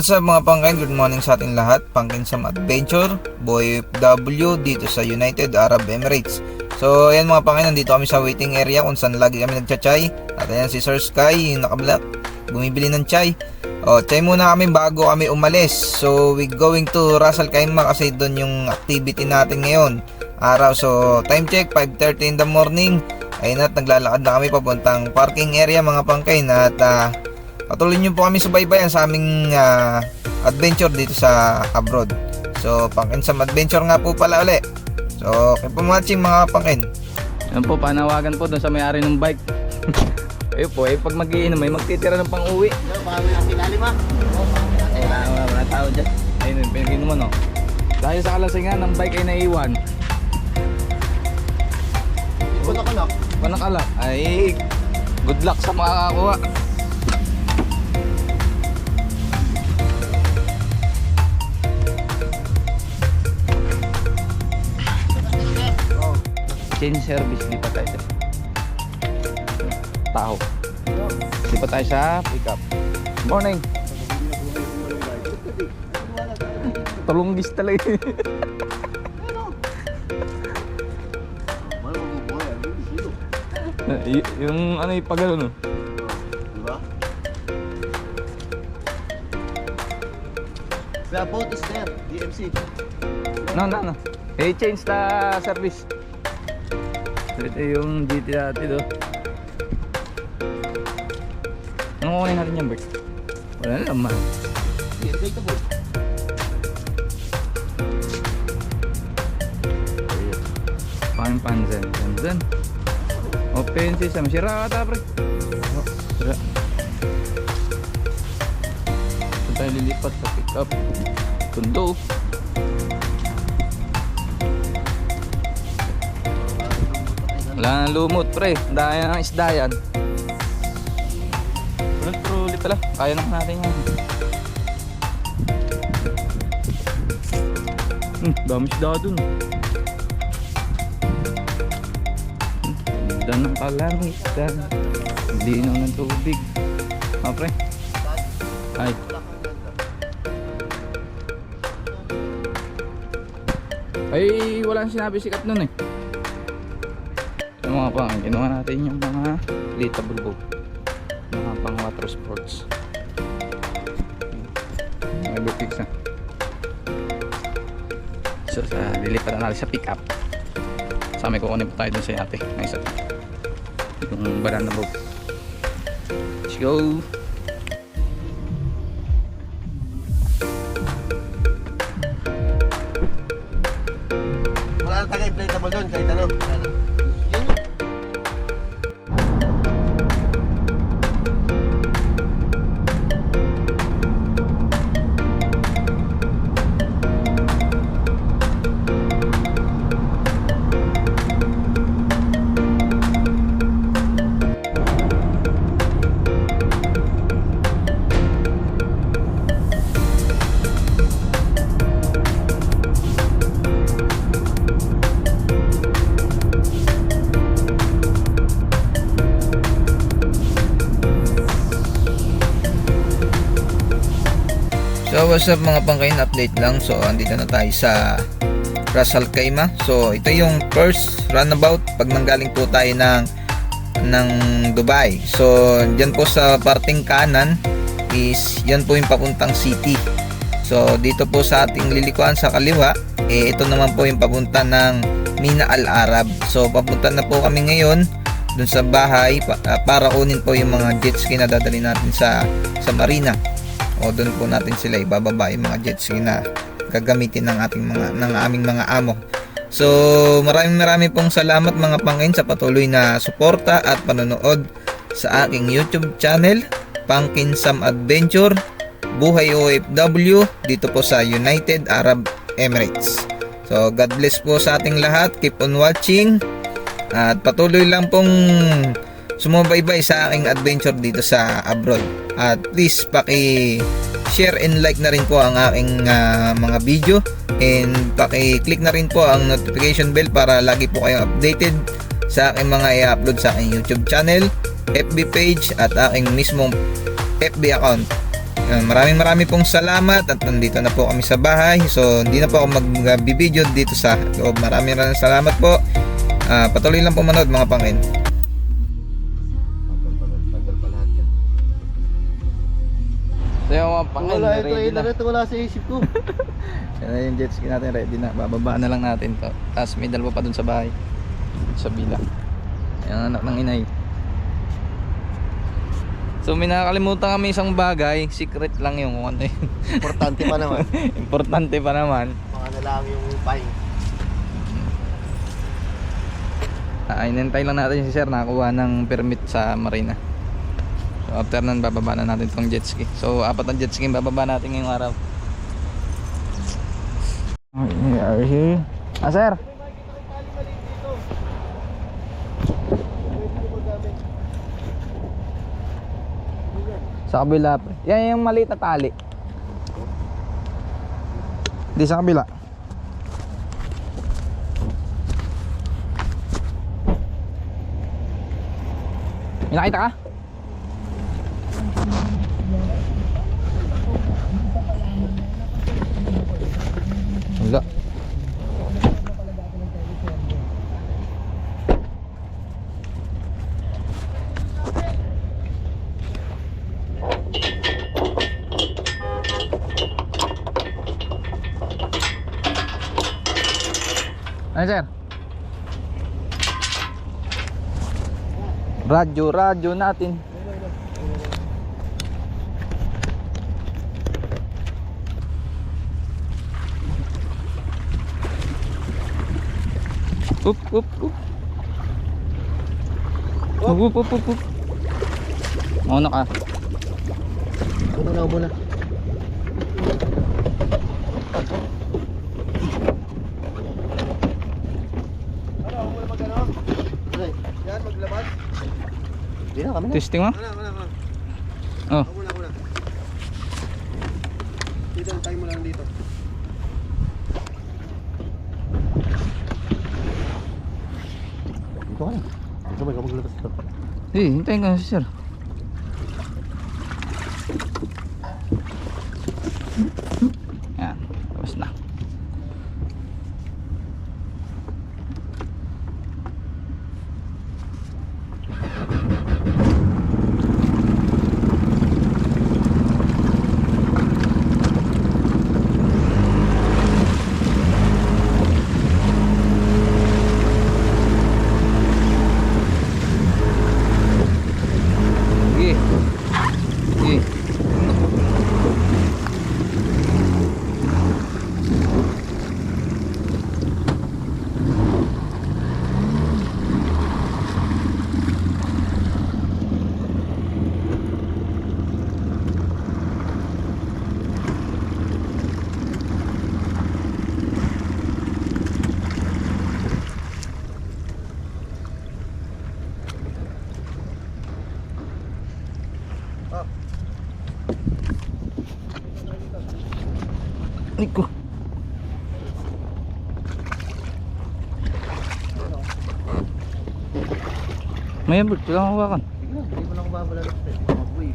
what's up mga pangkain? Good morning sa ating lahat. Pangkin Sam Adventure, Boy W dito sa United Arab Emirates. So, ayan mga pangkain, nandito kami sa waiting area kung saan lagi kami nagchat-chai. At ayan si Sir Sky, yung naka-black, bumibili ng chai. O, chai muna kami bago kami umalis. So, we going to Ras Al Khaimah kasi doon yung activity natin ngayon. Araw, so time check, 5.30 in the morning. Ayun at naglalakad na kami papuntang parking area mga pangkain at ah, Patuloy niyo po kami subaybayan sa aming ah, adventure dito sa abroad. So, pangkin sa adventure nga po pala uli. So, keep on watching mga pangkin. Yan po, panawagan po doon sa may-ari ng bike. Ayun po, eh, pag mag-iinom, may magtitira ng pang-uwi. Paano yung silalim ha? Wala, wala, wala tao dyan. Ayun, pinagin mo, no? Dahil sa kalasingan, ng bike ay naiwan. Hindi ko nakalak. Panakala, ay good luck sa makakakuha. Change service, lipat tayo tao. Lipat tayo sa pickup. Morning. Tulunggis talaga. Y- yung ano yung pag ano. Diba? The boat is there, DMC. No, no, no. Hey, change the service. Ito yung GT dati do. Anong kukunin natin yan, Bert? Wala na naman. Take the boat. Pang panzen. Panzen. Open system. Sira ata, pre. Oh, sira. Saan tayo lilipat sa pick up? Tundo. Wala nang lumot, pre. Daya ng isda yan. Pero truly pala. Kaya naman natin yan. Hmm, dami isda dun. Ganda ng kalangitan. Linaw ng tubig. Ah, pre. Ay. Ay, wala sinabi sikat nun eh. Yung mga pang, ginawa natin yung mga litable boat. Mga pang water sports. Mga butiks na. So, sa, lilipat na sa pick up. Sa amin kukunin pa tayo dun sa ate. Ang isa. Yung banana boat. Let's go! Wala na taga-inflatable doon, kahit ano. What's up mga pangkain? Update lang. So, andito na tayo sa Ras Al Khaimah. So, ito yung first runabout pag nanggaling po tayo ng ng Dubai. So, dyan po sa parting kanan is yan po yung papuntang city. So, dito po sa ating lilikuan sa kaliwa, eh, ito naman po yung papunta ng Mina Al Arab. So, papunta na po kami ngayon dun sa bahay ah, para kunin po yung mga jet ski na dadali natin sa sa marina o doon po natin sila ibababa yung mga jet ski na gagamitin ng ating mga ng aming mga amo. So, maraming maraming pong salamat mga pangin sa patuloy na suporta at panonood sa aking YouTube channel, Pangkin Sam Adventure, Buhay OFW dito po sa United Arab Emirates. So, God bless po sa ating lahat. Keep on watching. At patuloy lang pong sumubaybay sa aking adventure dito sa abroad. At please paki share and like na rin po ang aking ah, mga video and paki-click na rin po ang notification bell para lagi po kayong updated sa aking mga i-upload sa aking YouTube channel, FB page at aking mismong FB account. Uh, maraming maraming pong salamat at nandito na po kami sa bahay. So, hindi na po ako mag-video dito sa loob. Maraming maraming salamat po. Ah, patuloy lang po manood mga pangin. So yung mga pangin, Wala ito, ready ito, na. ito, wala sa isip ko. Yan na yung jet ski natin, ready na. Bababa na lang natin to. Tapos may dalawa pa dun sa bahay. Sa bila. Yan anak ng inay. So may nakakalimutan kami isang bagay. Secret lang yung kung ano yun. Importante pa naman. Importante pa naman. Mga na lang yung paing. Ah, inintay lang natin si sir nakakuha ng permit sa marina. So after nun bababa na natin tong jet ski. So apat na jet ski bababa natin ngayong araw. We are here. Ah sir. Sa kabila. Yan yung maliit na tali. Di sa kabila. May nakita ka? Ano sir? Radyo, radyo natin. Up, up, up. Up, up, up, up. Mauna ka. Ubo na. Ano, ubo na mag ano? Ay, yan, maglabas. Hindi na, kami na. Testing mo? Wala, wala, wala. Oh. Ubo na, ubo na. Dito, tayo mo lang dito. Dito ka na. Dito ba, ikaw maglabas ito. Eh, hintayin ka na si sir. Yan, tapos na. Sige. Sige. Ay ko. May bird, kailangan hawakan. Sige na, hindi mo na ako babalagos. Mag-uwi.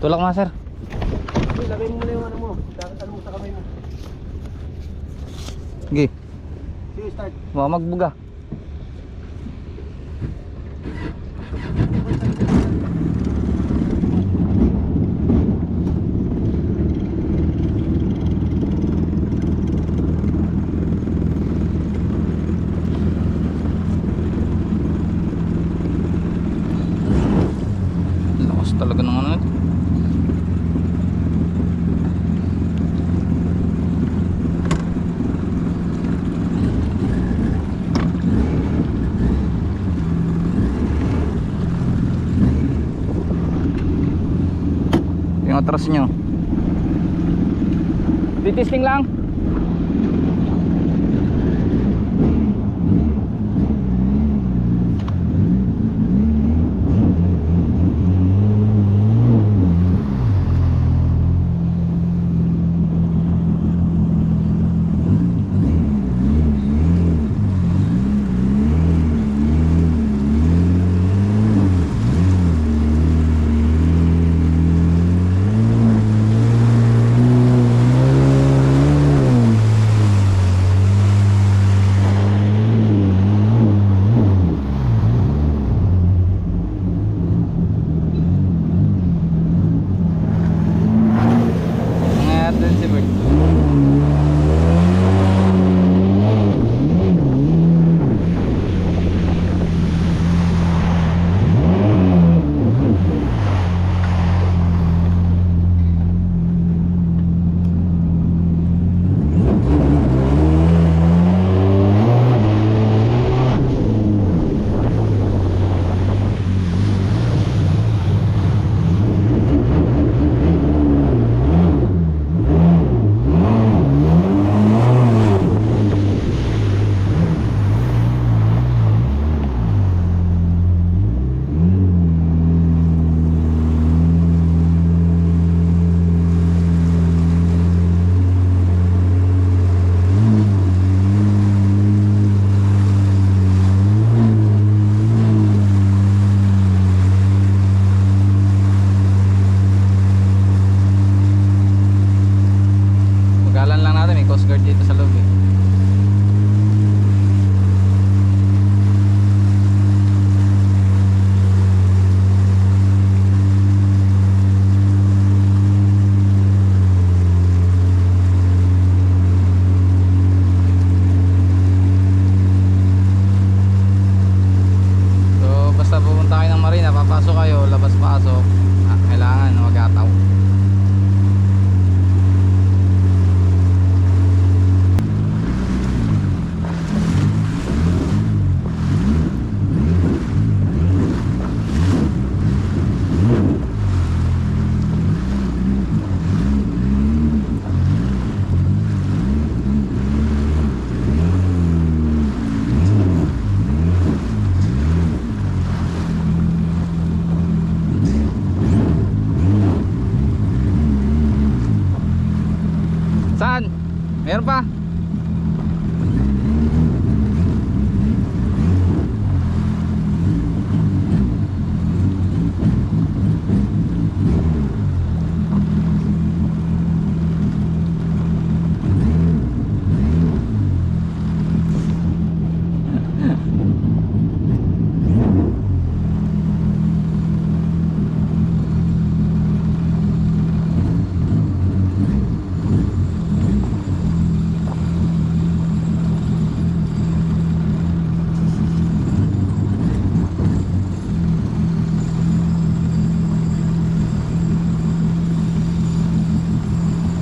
Tulak nga sir. Lagay mo muna yung ano mo. Dapat mo sa kamay mo. Sige, Sige, start. baka magbuga. Lakas talaga ng ano nito. Yung atras nyo. Titisting lang.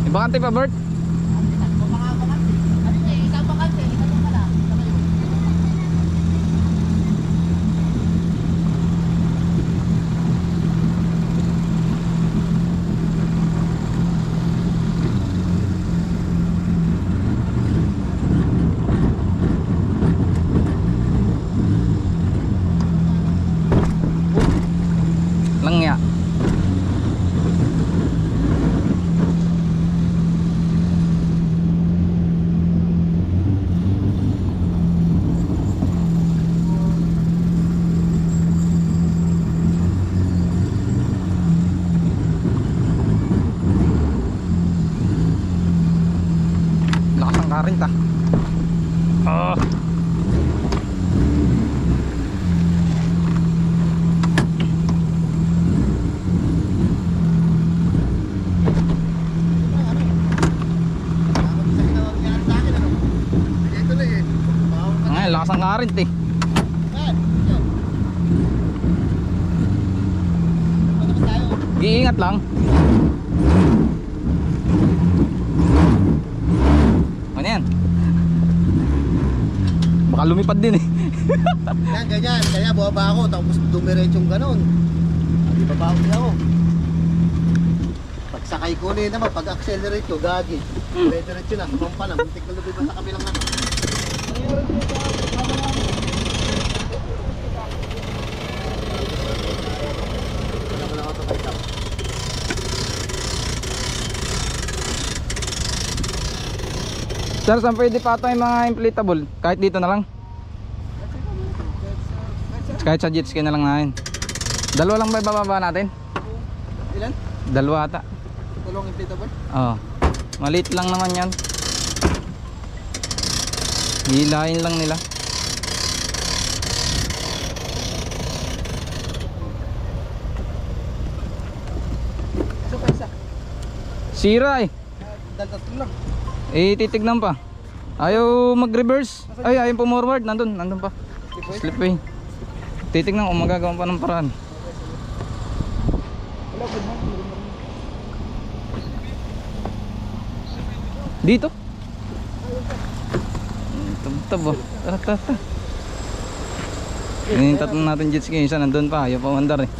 Ibakante pa, Bert? Langya. Lakas ng current ah. Ah. Ngayon, lakas ng current eh. Giingat lang. Ano yan? Baka lumipad din eh. Yan, ganyan. Kaya bumaba ako, tapos dumiretsong ganon. Di ba ba din ako? Pagsakay ko ulit naman, pag-accelerate ko, gagi. Diretso na, sumampa na. Muntik na lumipas sa kabilang ano mo lang ako sa kaysa. Sir, saan pwede pa ito yung mga inflatable? Kahit dito na lang? Kahit sa jet ski na lang natin. Dalawa lang ba ibababa natin? Ilan? Dalawa ata. Tulong inflatable? Oo. Maliit lang naman yan. Hilahin lang nila. Sira eh. Daltatlo lang. Eh, titignan pa. Ayaw mag-reverse. Ay, ayaw pumorward. Nandun, nandun pa. Slipway. Titignan kung magagawa pa ng paraan. Dito? Tab-tab oh. Tara, tara, tara. Na natin jet ski. Isa nandun pa. Ayaw pa mandar eh.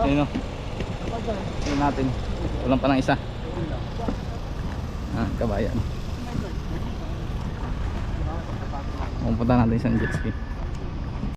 Ayun o. Tingnan natin. Walang pa isa. Ah, kabayan. Pupunta natin isang jet ski.